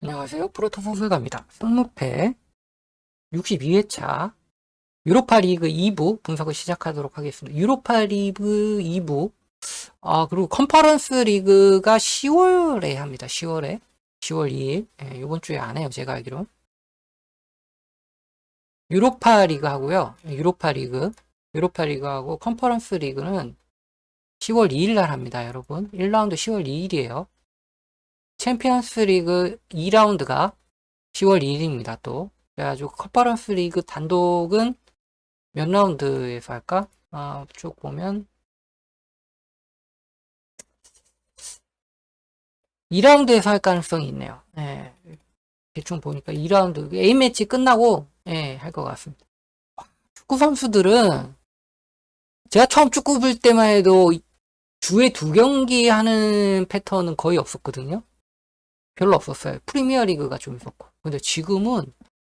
안녕하세요. 프로토 소설가입니다. 승무패 62회차 유로파 리그 2부 분석을 시작하도록 하겠습니다. 유로파 리그 2부 아 그리고 컨퍼런스 리그가 10월에 합니다. 10월에 10월 2일 예, 이번 주에 안 해요. 제가 알기로 유로파 리그 하고요. 예, 유로파 리그 유로파 리그하고 컨퍼런스 리그는 10월 2일 날 합니다. 여러분 1라운드 10월 2일이에요. 챔피언스 리그 2라운드가 10월 2일입니다, 또. 그래가지고 컨퍼런스 리그 단독은 몇 라운드에서 할까? 아, 쭉 보면 2라운드에서 할 가능성이 있네요. 예. 대충 보니까 2라운드 A매치 끝나고 예, 할 것 같습니다. 축구 선수들은 제가 처음 축구 볼 때만 해도 주에 두 경기 하는 패턴은 거의 없었거든요. 별로 없었어요. 프리미어 리그가 좀 있었고. 근데 지금은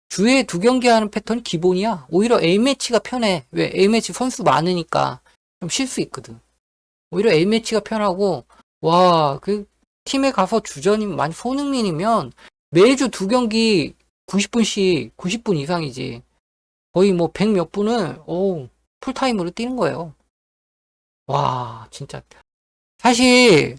주에 두 경기 하는 패턴이 기본이야. 오히려 A매치가 편해. 왜? A매치 선수 많으니까 좀 쉴 수 있거든. 오히려 A매치가 편하고, 와, 그 팀에 가서 주전이 많이 손흥민이면 매주 두 경기 90분씩, 90분 이상이지. 거의 뭐 100 몇 분을, 오, 풀타임으로 뛰는 거예요. 와, 진짜. 사실,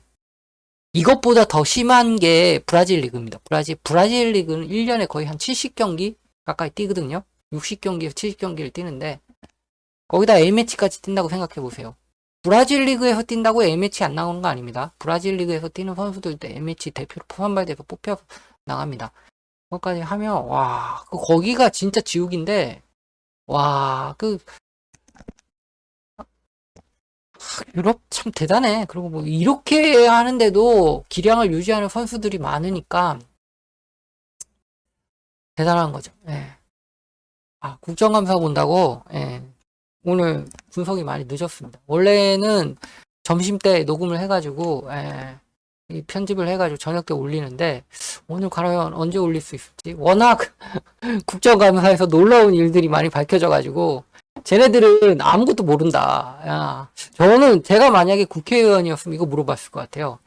이것보다 더 심한 게 브라질 리그입니다. 브라질, 브라질 리그는 1년에 거의 한 70경기 가까이 뛰거든요. 60경기에서 70경기를 뛰는데, 거기다 A매치까지 뛴다고 생각해 보세요. 브라질 리그에서 뛴다고 A매치 안 나오는 거 아닙니다. 브라질 리그에서 뛰는 선수들도 A매치 대표로 선발돼서 뽑혀서 나갑니다. 그것까지 하면, 와, 그, 거기가 진짜 지옥인데, 와, 그, 유럽 참 대단해. 그리고 뭐 이렇게 하는데도 기량을 유지하는 선수들이 많으니까 대단한 거죠. 예. 아, 국정감사 본다고 예. 오늘 분석이 많이 늦었습니다. 원래는 점심 때 녹음을 해가지고 예. 이 편집을 해가지고 저녁 때 올리는데 오늘 과연 언제 올릴 수 있을지 워낙 국정감사에서 놀라운 일들이 많이 밝혀져가지고 쟤네들은 아무것도 모른다. 야, 저는 제가 만약에 국회의원이었으면 이거 물어봤을 것 같아요.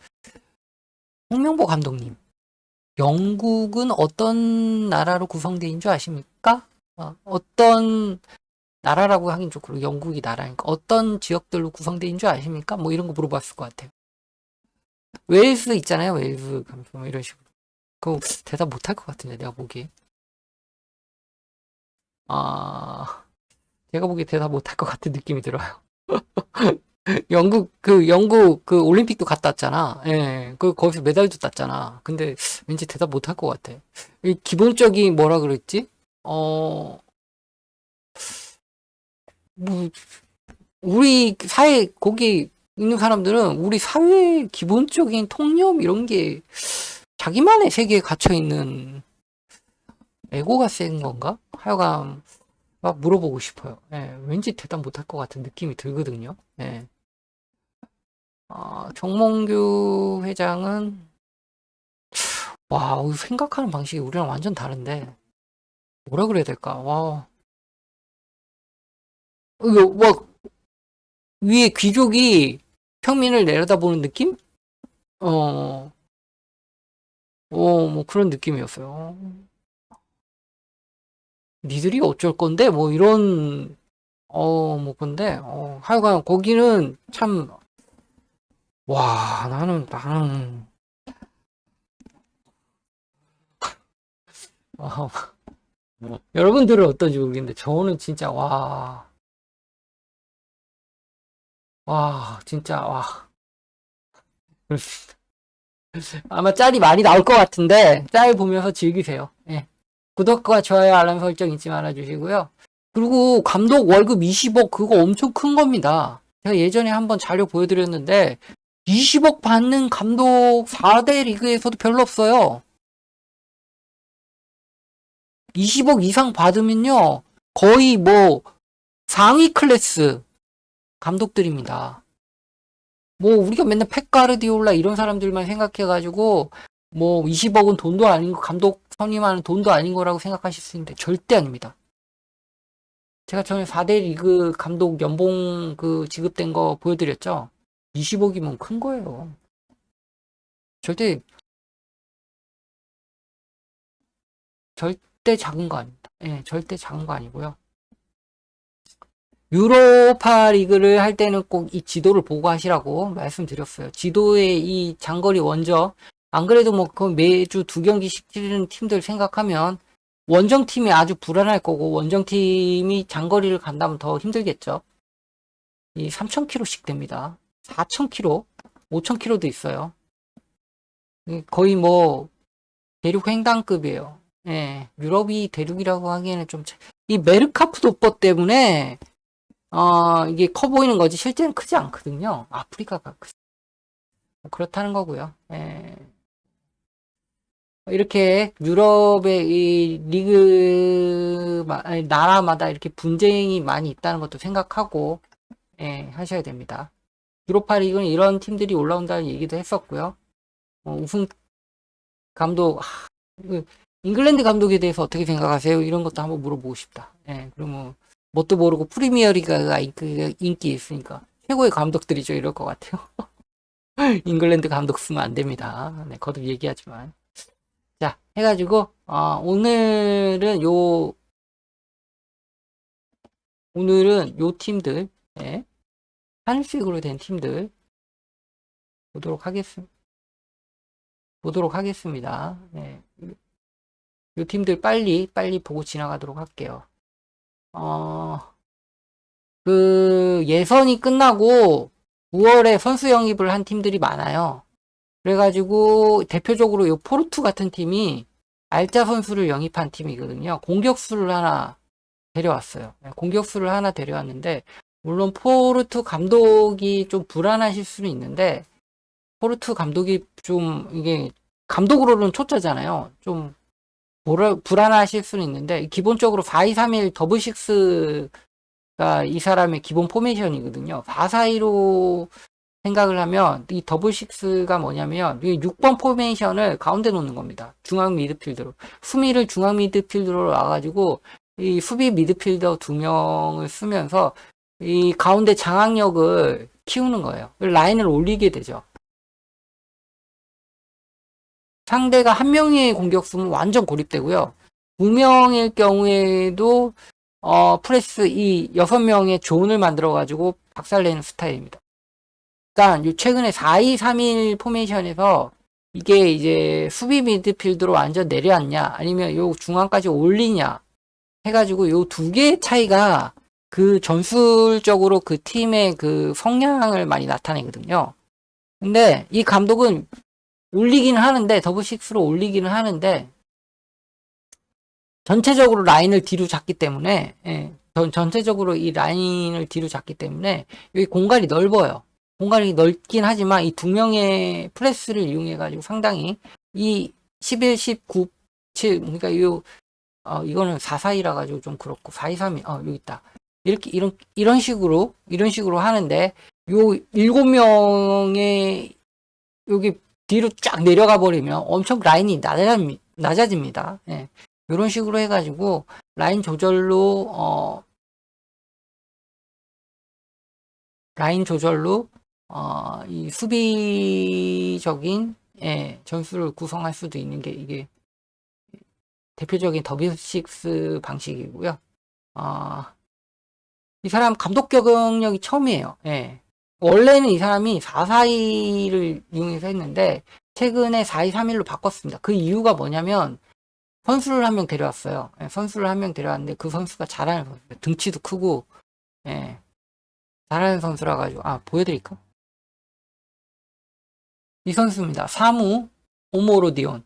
홍명보 감독님, 영국은 어떤 나라로 구성되어 줄 아십니까? 어, 떤 나라라고 하긴 좋고 영국이 나라니까 어떤 지역들로 구성되어 줄 아십니까? 뭐 이런 거 물어봤을 것 같아요. 웨일스 있잖아요, 웨일스 감독 뭐 이런 식으로. 그거 대답 못할 것 같은데 내가 보기에. 아. 제가 보기에 대답 못할 것 같은 느낌이 들어요. 영국 그 영국 그 올림픽도 갔다 왔잖아. 예, 그 거기서 메달도 땄잖아. 근데 왠지 대답 못할 것 같아. 이 기본적인 뭐라 그랬지? 어, 뭐 우리 사회 거기 있는 사람들은 우리 사회 기본적인 통념 이런 게 자기만의 세계에 갇혀 있는 에고가 센 건가? 하여간 막 물어보고 싶어요. 예, 왠지 대답 못할 것 같은 느낌이 들거든요. 예. 아, 정몽규 회장은 와, 생각하는 방식이 우리랑 완전 다른데 뭐라 그래야 될까? 와, 이거 막 위에 귀족이 평민을 내려다보는 느낌? 어, 어, 뭐 그런 느낌이었어요. 니들이 어쩔 건데 뭐 이런 어 뭐 근데 어 하여간 거기는 참 와 나는 나는 어, 여러분들은 어떤지 모르겠는데 저는 진짜 와 와, 진짜, 와. 아마 짤이 많이 나올 것 같은데, 짤 보면서 즐기세요. 예. 구독과 좋아요, 알람 설정 잊지 말아주시고요. 그리고 감독 월급 20억 그거 엄청 큰 겁니다. 제가 예전에 한번 자료 보여드렸는데 20억 받는 감독 4대 리그에서도 별로 없어요. 20억 이상 받으면요. 거의 뭐 상위 클래스 감독들입니다. 뭐 우리가 맨날 팩가르디올라 이런 사람들만 생각해가지고 뭐 20억은 돈도 아닌 거 감독 선임하는 돈도 아닌 거라고 생각하실 수 있는데 절대 아닙니다. 제가 전에 4대 리그 감독 연봉 그 지급된 거 보여드렸죠? 20억이면 큰 거예요. 절대 절대 작은 거 아닙니다. 예, 절대 작은 거 아니고요. 유로파 리그를 할 때는 꼭 이 지도를 보고 하시라고 말씀드렸어요. 지도에 이 장거리 원정, 안 그래도 뭐 그 매주 두 경기씩 치르는 팀들 생각하면 원정팀이 아주 불안할 거고 원정팀이 장거리를 간다면 더 힘들겠죠. 이 3,000km씩 됩니다. 4,000km, 5,000km도 있어요. 이 거의 뭐 대륙 횡단급이에요. 예, 유럽이 대륙이라고 하기에는 좀, 이 메르카프 도법 때문에, 어, 이게 커 보이는 거지, 실제는 크지 않거든요. 아프리카가 크뭐 그렇다는 거고요. 예. 이렇게 유럽의 이 리그, 마- 아니, 나라마다 이렇게 분쟁이 많이 있다는 것도 생각하고, 예, 하셔야 됩니다. 유로파 리그는 이런 팀들이 올라온다는 얘기도 했었고요. 어, 우승 감독, 하, 그 잉글랜드 감독에 대해서 어떻게 생각하세요? 이런 것도 한번 물어보고 싶다. 예, 그러면 뭣도 모르고 프리미어리그가 인기, 인기 있으니까 최고의 감독들이죠. 이럴 것 같아요. 잉글랜드 감독 쓰면 안 됩니다. 네, 거듭 얘기하지만. 자, 해가지고, 어, 오늘은 요, 오늘은 요 팀들, 예, 한식으로 된 팀들 보도록 하겠습니다. 보도록 하겠습니다. 네. 요 팀들 빨리, 빨리 보고 지나가도록 할게요. 어, 그, 예선이 끝나고 9월에 선수 영입을 한 팀들이 많아요. 그래가지고, 대표적으로 요 포르투 같은 팀이 알짜 선수를 영입한 팀이거든요. 공격수를 하나 데려왔어요. 네, 공격수를 하나 데려왔는데, 물론 포르투 감독이 좀 불안하실 수는 있는데, 포르투 감독이 좀, 이게, 감독으로는 초짜잖아요. 좀, 불안하실 수는 있는데, 기본적으로 4-2-3-1 더블식스가 이 사람의 기본 포메이션이거든요. 4-4-2로 생각을 하면, 이 더블 식스가 뭐냐면, 이 6번 포메이션을 가운데 놓는 겁니다. 중앙 미드필드로. 수미를 중앙 미드필드로 놔가지고, 이 수비 미드필더 두 명을 쓰면서, 이 가운데 장악력을 키우는 거예요. 라인을 올리게 되죠. 상대가 한 명의 공격수면 완전 고립되고요. 두 명일 경우에도 어, 프레스 이 여섯 명의 존을 만들어 가지고 박살내는 스타일입니다. 그러니까 요 최근에 4-2-3-1 포메이션에서 이게 이제 수비 미드필드로 완전 내려앉냐 아니면 요 중앙까지 올리냐 해가지고 요 두 개의 차이가 그 전술적으로 그 팀의 그 성향을 많이 나타내거든요. 근데 이 감독은 올리기는 하는데 더블 식스로 올리기는 하는데 전체적으로 라인을 뒤로 잡기 때문에 예, 전, 전체적으로 이 라인을 뒤로 잡기 때문에 여기 공간이 넓어요. 공간이 넓긴 하지만 이 두 명의 프레스를 이용해 가지고 상당히 이 11, 19, 7 그러니까 요 어, 이거는 4-4-2라 가지고 좀 그렇고 4-2-3이 어 여기 있다. 이렇게 이런 이런 식으로 이런 식으로 하는데 요 일곱 명의 여기 뒤로 쫙 내려가 버리면 엄청 라인이 낮아집니- 낮아집니다. 예. 이런 식으로 해가지고 라인 조절로 어 라인 조절로 어 이 수비적인 예, 전술을 구성할 수도 있는 게 이게 대표적인 더블식스 방식이고요. 어, 이 사람 감독 경력이 처음이에요. 예. 원래는 이 사람이 4-4-2를 이용해서 했는데 최근에 4-2-3-1로 바꿨습니다. 그 이유가 뭐냐면 선수를 한 명 데려왔어요. 예, 선수를 한 명 데려왔는데 그 선수가 잘하는 선수, 등치도 크고 예, 잘하는 선수라 가지고 아 보여드릴까? 이 선수입니다. 사무 오모로디온.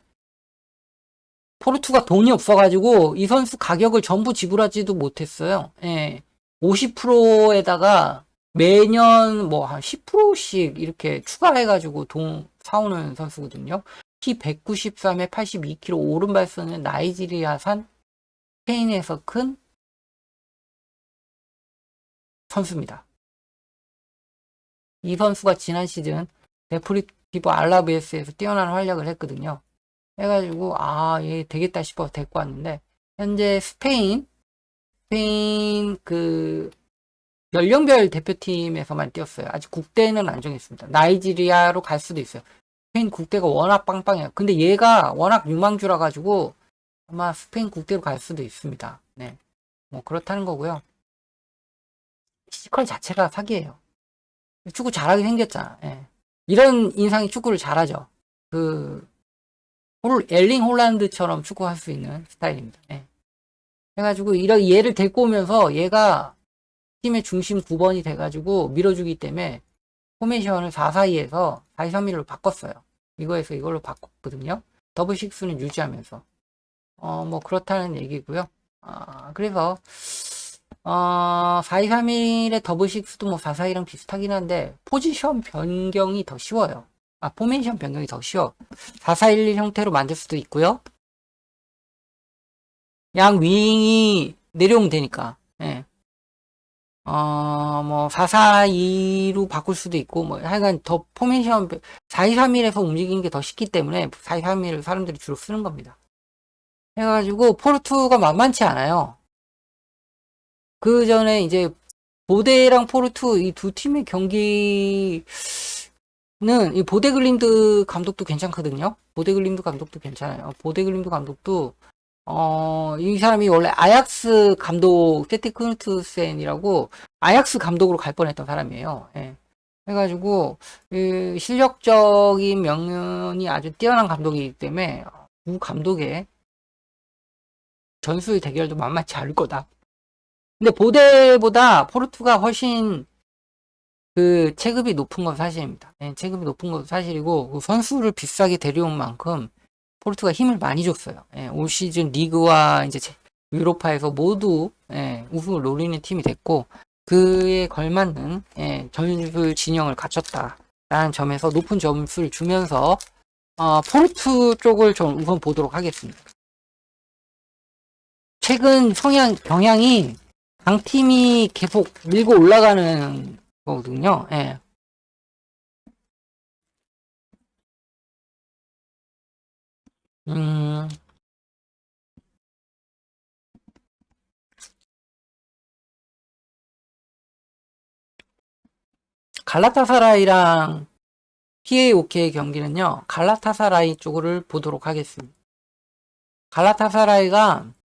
포르투가 돈이 없어가지고 이 선수 가격을 전부 지불하지도 못했어요. 예, 50%에다가 매년 뭐 한 10%씩 이렇게 추가해가지고 돈 사오는 선수거든요. 키 193에 82kg 오른발 쓰는 나이지리아산 스페인에서 큰 선수입니다. 이 선수가 지난 시즌 데프리 티보 알라베스에서 뛰어난 활약을 했거든요. 해가지고 아 얘 되겠다 싶어서 데리고 왔는데 현재 스페인 스페인 그 연령별 대표팀에서만 뛰었어요. 아직 국대는 안 정했습니다. 나이지리아로 갈 수도 있어요. 스페인 국대가 워낙 빵빵해요. 근데 얘가 워낙 유망주라 가지고 아마 스페인 국대로 갈 수도 있습니다. 네. 뭐 그렇다는 거고요. 피지컬 자체가 사기예요. 축구 잘하게 생겼잖아. 예. 이런 인상이 축구를 잘하죠. 그 홀, 엘링 홀란드처럼 축구할 수 있는 스타일입니다. 예. 해가지고 이런 얘를 데리고 오면서 얘가 팀의 중심 9번이 돼가지고 밀어주기 때문에 포메이션을 4-4-2에서 4-2-3-1로 바꿨어요. 이거에서 이걸로 바꿨거든요. 더블 식스는 유지하면서. 어, 뭐, 그렇다는 얘기고요 아, 그래서, 어, 4-2-3-1의 더블 식스도 뭐 4-4-2랑 비슷하긴 한데, 포지션 변경이 더 쉬워요. 아, 포메이션 변경이 더 쉬워. 4-4-1-1 형태로 만들 수도 있고요 양 윙이 내려오면 되니까, 예. 어, 뭐, 442로 바꿀 수도 있고, 뭐, 하여간 더 포메이션, 4231에서 움직이는 게 더 쉽기 때문에 4231을 사람들이 주로 쓰는 겁니다. 해 가지고, 포르투가 만만치 않아요. 그 전에 이제, 보데랑 포르투 이 두 팀의 경기는, 이 보데글림드 감독도 괜찮거든요? 보데글림드 감독도 괜찮아요. 보데글림드 감독도, 어, 이 사람이 원래 아약스 감독, 세티 크누트센이라고 아약스 감독으로 갈 뻔했던 사람이에요. 예. 해가지고, 그 실력적인 면이 아주 뛰어난 감독이기 때문에, 두 감독의 전술 대결도 만만치 않을 거다. 근데 보데보다 포르투가 훨씬 그 체급이 높은 건 사실입니다. 예, 체급이 높은 건 사실이고, 그 선수를 비싸게 데려온 만큼 포르투가 힘을 많이 줬어요. 예, 올 시즌 리그와 이제 유로파에서 모두 예, 우승을 노리는 팀이 됐고 그에 걸맞는 예, 전술 진영을 갖췄다라는 점에서 높은 점수를 주면서 어, 포르투 쪽을 좀 우선 보도록 하겠습니다. 최근 성향 경향이 강팀이 계속 밀고 올라가는 거거든요. 예. 음, 갈라타사라이랑 PAOK의 경기는요, 갈라타사라이 쪽을 보도록 하겠습니다. 갈라타사라이가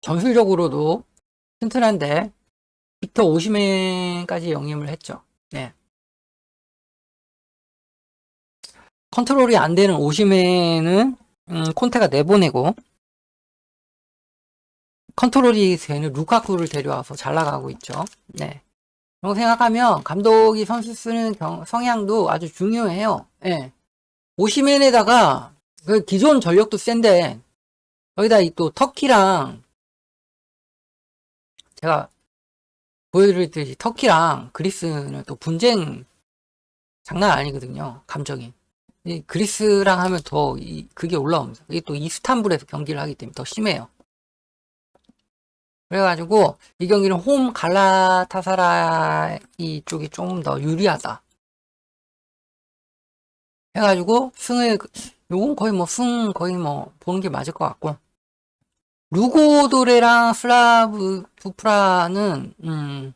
전술적으로도 튼튼한데, 빅터 오시멘까지 영입을 했죠. 네. 컨트롤이 안 되는 오시멘은 음, 콘테가 내보내고 컨트롤이 되는 루카쿠를 데려와서 잘 나가고 있죠. 네. 그런 거 생각하면 감독이 선수 쓰는 경, 성향도 아주 중요해요. 네. 오시멘에다가 그 기존 전력도 센데 여기다 이 또 터키랑 제가 보여드렸듯이 터키랑 그리스는 또 분쟁 장난 아니거든요. 감정이. 이 그리스랑 하면 더 이, 그게 올라옵니다. 이게 또 이스탄불에서 경기를 하기 때문에 더 심해요. 그래가지고 이 경기는 홈 갈라타사라 이 쪽이 조금 더 유리하다. 해가지고 승을 요건 거의 뭐 승 거의 뭐 보는 게 맞을 것 같고 루고도레랑 슬라브 부프라는 음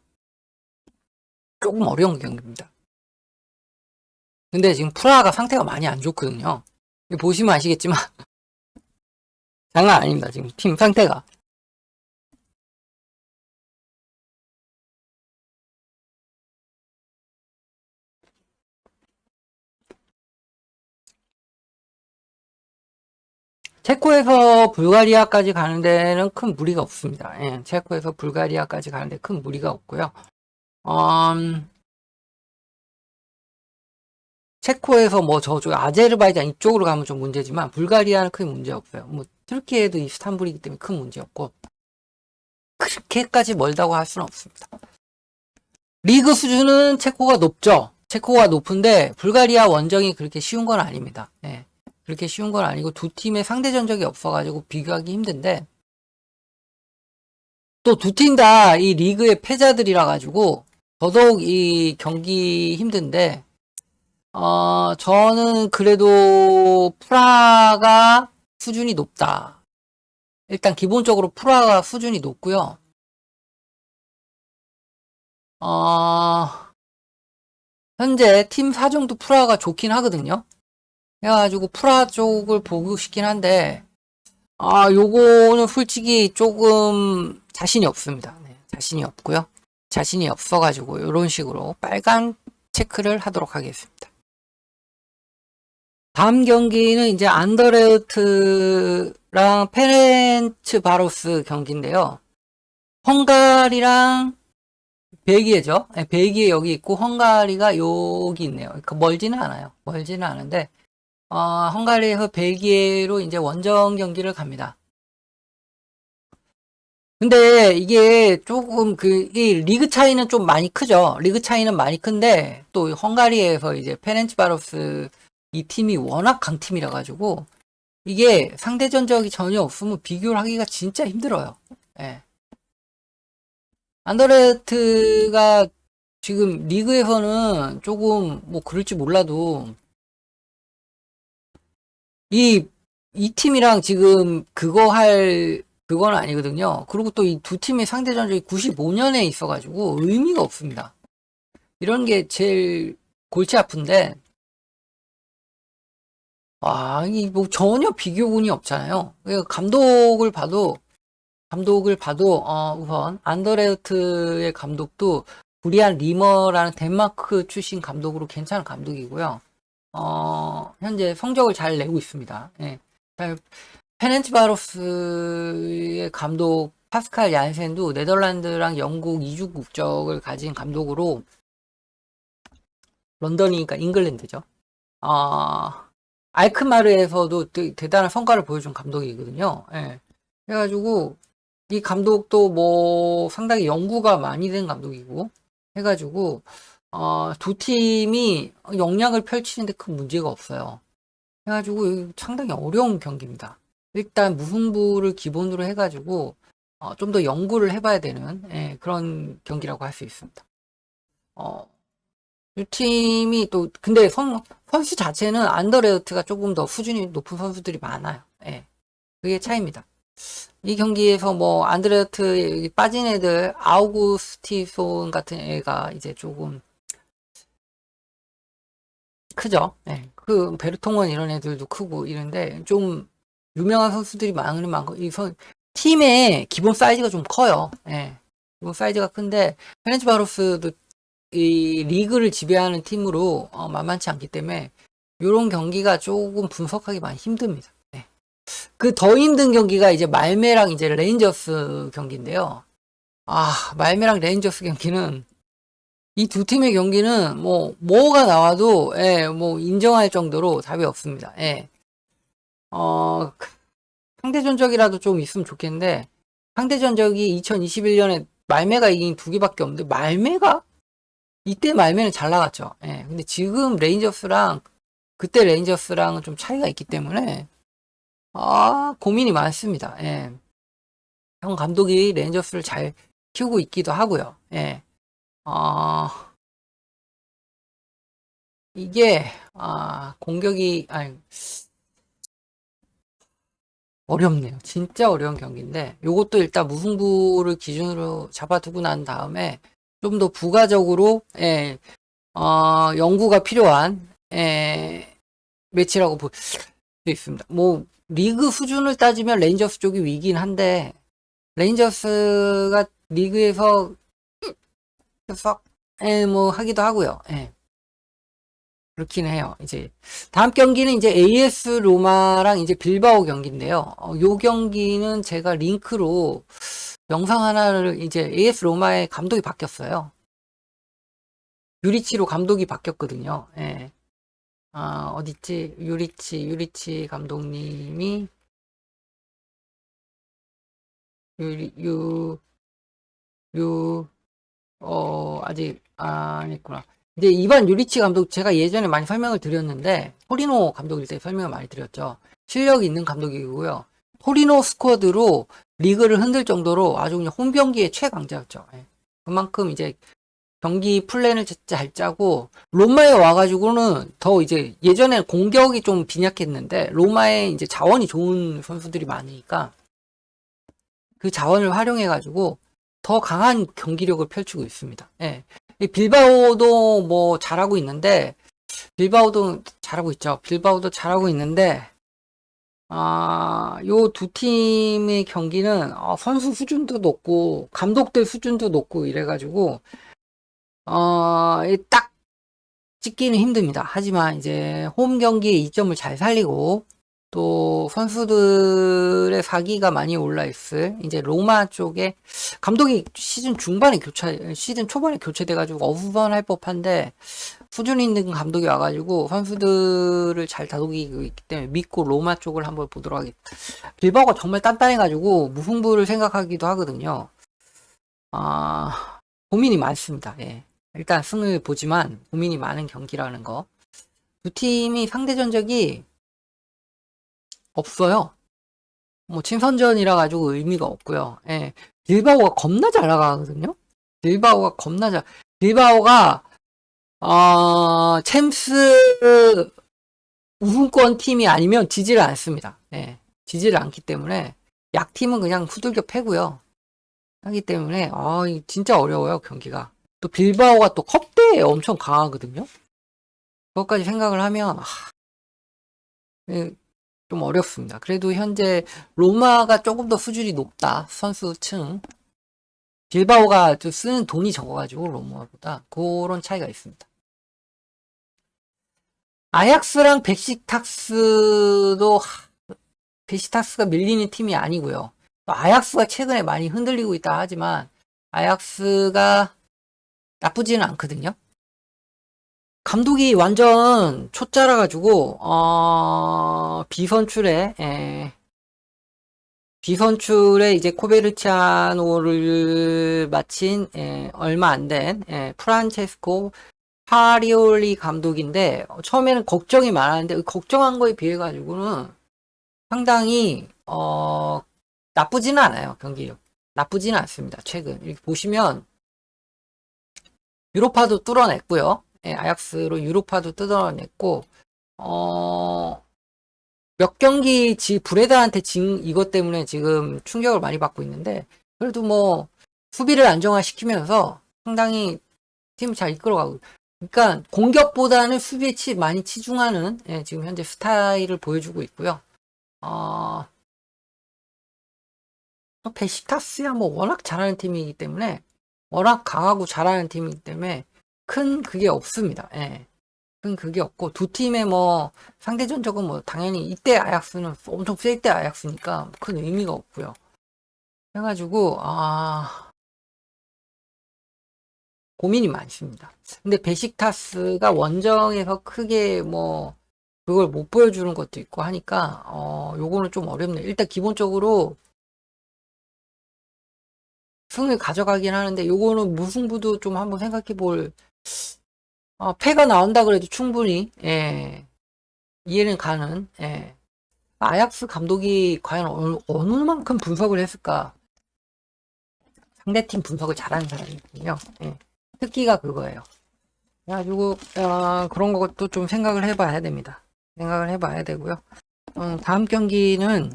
조금 어려운 경기입니다. 근데 지금 프라하가 상태가 많이 안 좋거든요. 보시면 아시겠지만 장난 아닙니다. 지금 팀 상태가. 체코에서 불가리아까지 가는 데는 큰 무리가 없습니다. 예, 체코에서 불가리아까지 가는 데 큰 무리가 없고요. 음, 체코에서 뭐 저쪽 아제르바이잔 이쪽으로 가면 좀 문제지만 불가리아는 크게 문제 없어요. 뭐 트르키에도 이스탄불이기 때문에 큰 문제 없고 그렇게까지 멀다고 할 수는 없습니다. 리그 수준은 체코가 높죠. 체코가 높은데 불가리아 원정이 그렇게 쉬운 건 아닙니다. 예. 그렇게 쉬운 건 아니고 두 팀의 상대 전적이 없어가지고 비교하기 힘든데 또 두 팀 다 이 리그의 패자들이라 가지고 더더욱 이 경기 힘든데 어 저는 그래도 프라가 수준이 높다. 일단 기본적으로 프라가 수준이 높고요. 어 현재 팀 사정도 프라가 좋긴 하거든요. 해가지고 프라 쪽을 보고 싶긴 한데, 아, 요거는 솔직히 조금 자신이 없습니다. 네, 자신이 없고요. 자신이 없어가지고 이런 식으로 빨간 체크를 하도록 하겠습니다. 다음 경기는 이제 안더레우트랑 페렌츠 바로스 경기인데요. 헝가리랑 벨기에죠. 네, 벨기에 여기 있고 헝가리가 여기 있네요. 그러니까 멀지는 않아요. 멀지는 않은데 어, 헝가리에서 벨기에로 이제 원정 경기를 갑니다. 근데 이게 조금 그, 이 리그 차이는 좀 많이 크죠. 리그 차이는 많이 큰데, 또 헝가리에서 이제 페렌치바로스 이 팀이 워낙 강팀이라 가지고, 이게 상대 전적이 전혀 없으면 비교를 하기가 진짜 힘들어요. 예. 안더레트가 지금 리그에서는 조금 뭐 그럴지 몰라도, 이, 이 팀이랑 지금 그거 할, 그건 아니거든요. 그리고 또 이 두 팀의 상대 전적이 95년에 있어가지고 의미가 없습니다. 이런 게 제일 골치 아픈데, 와, 이뭐 전혀 비교군이 없잖아요. 감독을 봐도, 감독을 봐도, 어, 우선, 안더레우트의 감독도 브리안 리머라는 덴마크 출신 감독으로 괜찮은 감독이고요. 어, 현재 성적을 잘 내고 있습니다. 예. 잘, 페렌치바로스의 감독 파스칼 얀센도 네덜란드랑 영국 이주 국적을 가진 감독으로 런던이니까 잉글랜드죠. 아, 알크마르에서도 대, 대단한 성과를 보여준 감독이거든요. 예. 그래가지고 이 감독도 뭐 상당히 연구가 많이 된 감독이고 해가지고 어, 두 팀이 역량을 펼치는데 큰 문제가 없어요. 해가지고 상당히 어려운 경기입니다. 일단 무승부를 기본으로 해가지고 어, 좀 더 연구를 해봐야 되는 예, 그런 경기라고 할 수 있습니다. 어, 두 팀이 또 근데 선, 선수 자체는 안더레우트가 조금 더 수준이 높은 선수들이 많아요. 예, 그게 차이입니다. 이 경기에서 뭐 안드레우트 빠진 애들 아우구스티손 같은 애가 이제 조금 크죠. 예, 그 베르통원 이런 애들도 크고 이런데 좀 유명한 선수들이 많은 많고 이 선, 팀의 기본 사이즈가 좀 커요. 예. 기본 사이즈가 큰데 페렌치 바로스도 이 리그를 지배하는 팀으로 어, 만만치 않기 때문에 이런 경기가 조금 분석하기 많이 힘듭니다. 예. 그더 힘든 경기가 이제 말메랑 이제 레인저스 경기인데요. 아 말메랑 레인저스 경기는 이 두 팀의 경기는 뭐 뭐가 나와도 예, 뭐 인정할 정도로 답이 없습니다. 예. 어, 상대 전적이라도 좀 있으면 좋겠는데, 상대 전적이 2021년에 말매가 이긴 두 개밖에 없는데, 말매가? 이때 말매는 잘 나갔죠. 예. 근데 지금 레인저스랑, 그때 레인저스랑은 좀 차이가 있기 때문에, 아, 고민이 많습니다. 예. 형 감독이 레인저스를 잘 키우고 있기도 하고요. 예. 어, 이게, 아, 공격이, 아니, 어렵네요. 진짜 어려운 경기인데 요것도 일단 무승부를 기준으로 잡아두고 난 다음에 좀 더 부가적으로 예, 어, 연구가 필요한 예, 매치라고 볼 수 있습니다. 뭐 리그 수준을 따지면 레인저스 쪽이 위긴 한데 레인저스가 리그에서 썩 예, 뭐 하기도 하고요. 예. 그렇긴 해요. 이제 다음 경기는 이제 AS 로마랑 이제 빌바오 경기인데요. 어, 요 경기는 제가 링크로 영상 하나를 이제 AS 로마의 감독이 바뀌었어요. 유리치로 감독이 바뀌었거든요. 예. 아, 어딨지? 유리치, 유리치 감독님이 유리, 유, 유, 어, 아직, 아, 아니구나. 이제 이반 유리치 감독 제가 예전에 많이 설명을 드렸는데 토리노 감독일 때 설명을 많이 드렸죠. 실력이 있는 감독이고요. 토리노 스쿼드로 리그를 흔들 정도로 아주 그냥 홈 경기의 최강자였죠. 예. 그만큼 이제 경기 플랜을 잘 짜고 로마에 와가지고는 더 이제 예전에 공격이 좀 빈약했는데 로마에 이제 자원이 좋은 선수들이 많으니까 그 자원을 활용해가지고 더 강한 경기력을 펼치고 있습니다. 예. 이 빌바오도 뭐 잘하고 있는데 빌바오도 잘하고 있죠. 빌바오도 잘하고 있는데, 아, 요 두 팀의 경기는 어, 선수 수준도 높고, 감독들 수준도 높고 이래가지고, 어, 이딱 찍기는 힘듭니다. 하지만 이제 홈 경기에 이점을 잘 살리고, 또 선수들의 사기가 많이 올라 있을 이제 로마 쪽에 감독이 시즌 중반에 교체, 시즌 초반에 교체돼가지고 어수선할 법한데 수준 있는 감독이 와가지고 선수들을 잘 다독이고 있기 때문에 믿고 로마 쪽을 한번 보도록 하겠습니다. 빌바오가 정말 단단해가지고 무승부를 생각하기도 하거든요. 아, 고민이 많습니다. 예. 일단 승을 보지만 고민이 많은 경기라는 거. 두 팀이 상대 전적이 없어요. 뭐 친선전이라 가지고 의미가 없고요. 예. 빌바오가 겁나 잘 나가거든요. 빌바오가 겁나 잘. 빌바오가 어, 챔스 우승권 팀이 아니면 지지를 않습니다. 예. 지지를 않기 때문에 약팀은 그냥 후들겨 패고요. 하기 때문에 아, 이 진짜 어려워요, 경기가. 또 빌바오가 또 컵대에 엄청 강하거든요. 그것까지 생각을 하면 아, 예, 좀 어렵습니다. 그래도 현재 로마가 조금 더 수준이 높다. 선수층. 빌바오가 좀 쓰는 돈이 적어가지고 로마보다 그런 차이가 있습니다. 아약스랑 벡시탁스도 하, 벡시탁스가 밀리는 팀이 아니고요. 또 아약스가 최근에 많이 흔들리고 있다 하지만 아약스가 나쁘지는 않거든요. 감독이 완전 초짜라 가지고 어, 비선출에 에, 비선출에 이제 코베르치아노를 마친 에, 얼마 안 된 프란체스코 파리올리 감독인데 어, 처음에는 걱정이 많았는데 그 걱정한 거에 비해 가지고는 상당히 어, 나쁘지는 않아요 경기력. 나쁘지는 않습니다 최근. 이렇게 보시면 유로파도 뚫어냈고요. 예, 아약스로 유로파도 뜯어냈고 어, 몇 경기 지 브레다한테 진 이것 때문에 지금 충격을 많이 받고 있는데 그래도 뭐 수비를 안정화시키면서 상당히 팀을 잘 이끌어가고 그러니까 공격보다는 수비에 치, 많이 치중하는 예, 지금 현재 스타일을 보여주고 있고요. 어, 베시타스야 뭐 워낙 잘하는 팀이기 때문에 워낙 강하고 잘하는 팀이기 때문에 큰 그게 없습니다. 예. 큰 그게 없고 두 팀의 뭐 상대 전적은 뭐 당연히 이때 아약스는 엄청 셀 때 아약스니까 큰 의미가 없고요. 해가지고 아 고민이 많습니다. 근데 베식타스가 원정에서 크게 뭐 그걸 못 보여주는 것도 있고 하니까 어 요거는 좀 어렵네요. 일단 기본적으로 승을 가져가긴 하는데 요거는 무승부도 좀 한번 생각해 볼 어, 패가 나온다 그래도 충분히 예, 이해는 가는 예. 아약스 감독이 과연 어느, 어느 만큼 분석을 했을까? 상대팀 분석을 잘하는 사람이거든요. 예. 특기가 그거예요. 그래가지고 어, 그런 것도 좀 생각을 해봐야 됩니다. 생각을 해봐야 되고요. 어, 다음 경기는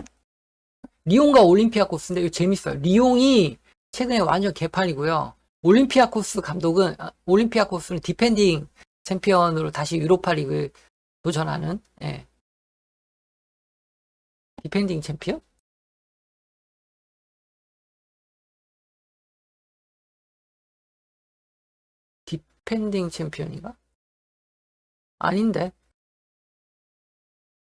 리옹과 올림피아 코스인데 이거 재밌어요. 리옹이 최근에 완전 개판이고요 올림피아코스 감독은 아, 올림피아코스는 디펜딩 챔피언으로 다시 유로파 리그 도전하는 예. 디펜딩 챔피언? 디펜딩 챔피언인가? 아닌데.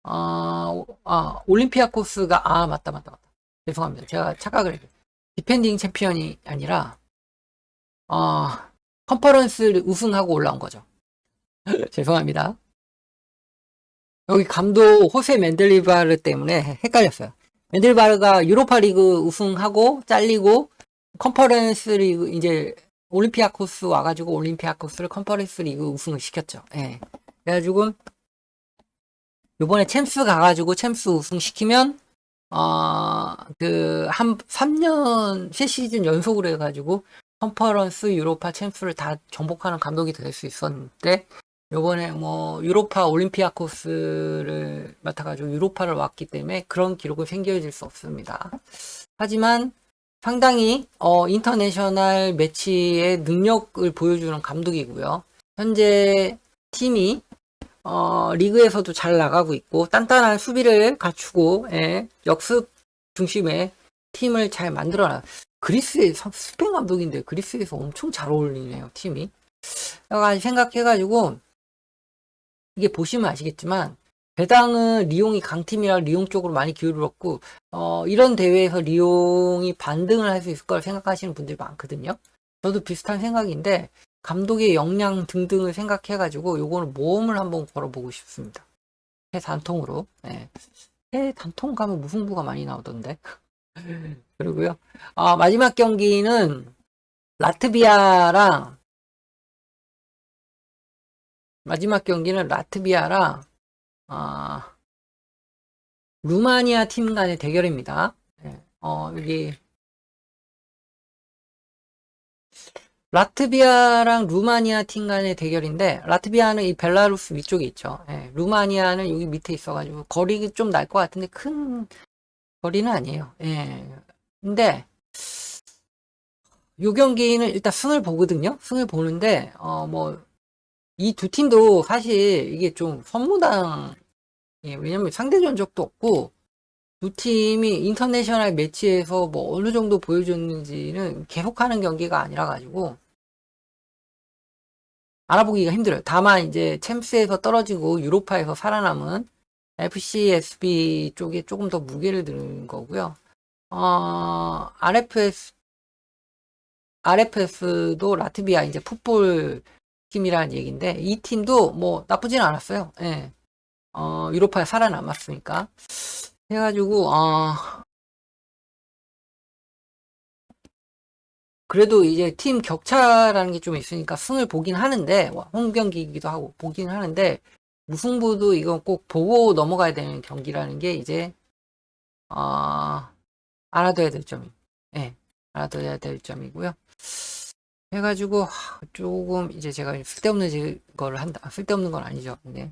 아, 오- 아, 올림피아 코스가 아, 맞다 맞다 맞다. 죄송합니다. 제가 착각을 했어요. 디펜딩 챔피언이 아니라 어, 컨퍼런스를 우승하고 올라온 거죠. 죄송합니다. 여기 감독 호세 멘델리바르 때문에 헷갈렸어요. 멘델리바르가 유로파 리그 우승하고 잘리고 컨퍼런스 리그 이제 올림피아 코스 와가지고 올림피아 코스를 컨퍼런스 리그 우승을 시켰죠. 예. 그래가지고 요번에 챔스 가가지고 챔스 우승 시키면 어그한 3년 세 시즌 연속으로 해가지고 컨퍼런스 유로파 챔스를 다 정복하는 감독이 될 수 있었는데 요번에 뭐 유로파 올림피아 코스를 맡아가지고 유로파를 왔기 때문에 그런 기록은 생겨질 수 없습니다. 하지만 상당히 어 인터내셔널 매치의 능력을 보여주는 감독이고요. 현재 팀이 어, 리그에서도 잘 나가고 있고 단단한 수비를 갖추고 예, 역습 중심의 팀을 잘 만들어놔. 그리스의 선- 스페인 감독인데 그리스에서 엄청 잘 어울리네요 팀이. 약간 생각해가지고 이게 보시면 아시겠지만 배당은 리옹이 강팀이라 리옹 쪽으로 많이 기울었고 어, 이런 대회에서 리옹이 반등을 할 수 있을 걸 생각하시는 분들이 많거든요. 저도 비슷한 생각인데 감독의 역량 등등을 생각해 가지고 요거는 모험을 한번 걸어보고 싶습니다. 해 단통으로. 예. 해 단통 가면 무승부가 많이 나오던데. 그리고요. 아, 마지막 경기는 라트비아랑 마지막 경기는 라트비아랑 아, 루마니아 팀 간의 대결입니다. 예. 어, 여기 라트비아랑 루마니아 팀 간의 대결인데 라트비아는 이 벨라루스 위쪽에 있죠. 예, 루마니아는 여기 밑에 있어가지고 거리 좀 날 것 같은데 큰 거리는 아니에요. 예. 근데 요 경기는 일단 승을 보거든요. 승을 보는데 어 뭐 이 두 팀도 사실 이게 좀 선무당 예, 왜냐면 상대 전 적도 없고 두 팀이 인터내셔널 매치에서 뭐 어느 정도 보여줬는지는 계속하는 경기가 아니라 가지고 알아보기가 힘들어요. 다만 이제 챔스에서 떨어지고 유로파에서 살아남은 FC, SB 쪽에 조금 더 무게를 두는 거고요. 어, RFS, RFS도 라트비아 이제 풋볼 팀이라는 얘기인데 이 팀도 뭐 나쁘진 않았어요. 예. 어, 유로파에 살아남았으니까. 해가지고, 어, 그래도 이제 팀 격차라는 게 좀 있으니까 승을 보긴 하는데, 홈 경기이기도 하고 보긴 하는데, 무승부도 이건 꼭 보고 넘어가야 되는 경기라는 게 이제, 어, 알아둬야 될 점이, 예, 알아둬야 될 점이고요. 해가지고, 하, 조금 이제 제가 쓸데없는 거를 한다. 쓸데없는 건 아니죠. 근데,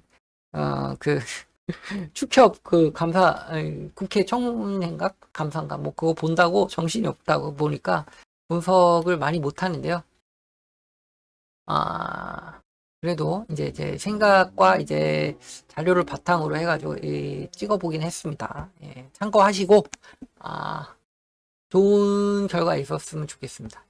어, 그, 축협 그 감사 국회 청문회인가 감사인가 뭐 그거 본다고 정신이 없다고 보니까 분석을 많이 못 하는데요. 아 그래도 이제 제 생각과 이제 자료를 바탕으로 해가지고 이, 찍어보긴 했습니다. 예, 참고하시고 아 좋은 결과 있었으면 좋겠습니다.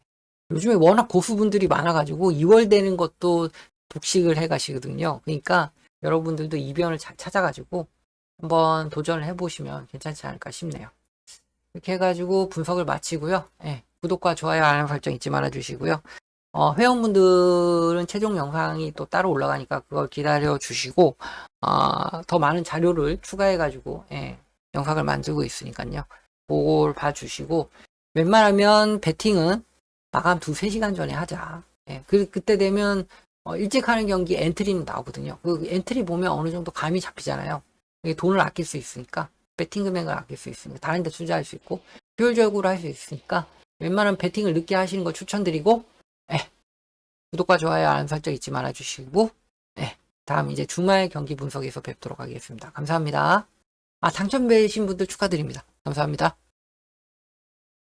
요즘에 워낙 고수분들이 많아가지고 2월 되는 것도 독식을 해가시거든요. 그러니까 여러분들도 이변을 잘 찾아가지고 한번 도전을 해보시면 괜찮지 않을까 싶네요. 이렇게 해가지고 분석을 마치고요. 예, 구독과 좋아요, 알람 설정 잊지 말아주시고요. 어, 회원분들은 최종 영상이 또 따로 올라가니까 그걸 기다려 주시고 어, 더 많은 자료를 추가해 가지고 예, 영상을 만들고 있으니까요. 그걸 봐주시고 웬만하면 배팅은 마감 두세 시간 전에 하자. 예, 그, 그때 되면 어, 일찍 하는 경기 엔트리는 나오거든요. 그 엔트리 보면 어느 정도 감이 잡히잖아요. 돈을 아낄 수 있으니까, 배팅 금액을 아낄 수 있으니까, 다른 데 투자할 수 있고, 효율적으로 할 수 있으니까, 웬만하면 배팅을 늦게 하시는 거 추천드리고, 예. 구독과 좋아요, 알람 설정 잊지 말아주시고, 예. 다음 이제 주말 경기 분석에서 뵙도록 하겠습니다. 감사합니다. 아, 당첨되신 분들 축하드립니다. 감사합니다.